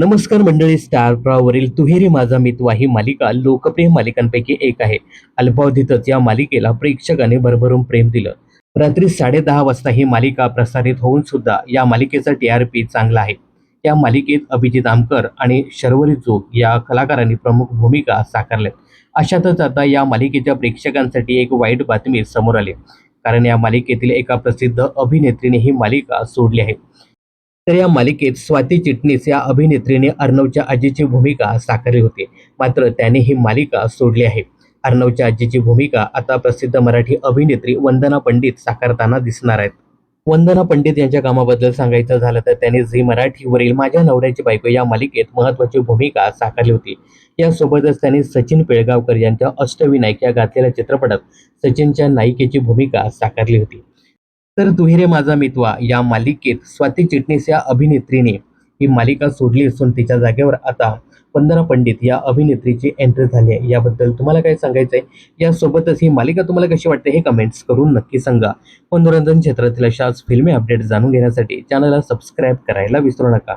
नमस्कार मंडळी स्टार प्रावरील तुहेरी माझा मितवा ही मालिका लोकप्रिय मालिकांपैकी एक आहे. अल्पावधीतच या मालिकेला प्रेक्षकाने भरभरून प्रेम दिलं. रात्री साडेदहा वाजता ही मालिका प्रसारित होऊन सुद्धा या मालिकेचा टी आर पी चांगला आहे. या मालिकेत अभिजित आमकर आणि शर्वरी चोग या कलाकारांनी प्रमुख भूमिका साकारल्यात. अशातच आता या मालिकेच्या प्रेक्षकांसाठी एक वाईट बातमी समोर आली कारण या मालिकेतील एका प्रसिद्ध अभिनेत्रीने ही मालिका सोडली आहे. तर या मालिकेत स्वाती चिटणीस या अभिनेत्रीने अर्णवच्या आजीची भूमिका साकारली होती. मात्र त्याने ही मालिका सोडली आहे. अर्णवच्या आजीची भूमिका आता प्रसिद्ध मराठी अभिनेत्री वंदना पंडित साकारताना दिसणार आहेत. वंदना पंडित यांच्या कामाबद्दल सांगायचं झालं तर त्यांनी झी मराठीवरील माझ्या नवऱ्याची बायको या मालिकेत महत्त्वाची भूमिका साकारली होती. यासोबतच त्यांनी सचिन पिळगावकर यांच्या अष्टविनायक या गाजलेल्या चित्रपटात सचिनच्या नायिकेची भूमिका साकारली होती. तर दुहेरे माझा मितवा या मालिकेत स्वाती चिटणीस या अभिनेत्रीने ही मालिका सोडली असून तिच्या जागेवर आता वंदना पंडित या अभिनेत्रीची एंट्री झाली आहे. याबद्दल तुम्हाला काय सांगायचं आहे यासोबतच ही मालिका तुम्हाला कशी वाटते हे कमेंट्स करून नक्की सांगा. मनोरंजन क्षेत्रातील अशाच फिल्मी अपडेट जाणून घेण्यासाठी चॅनलला सबस्क्राईब करायला विसरू नका.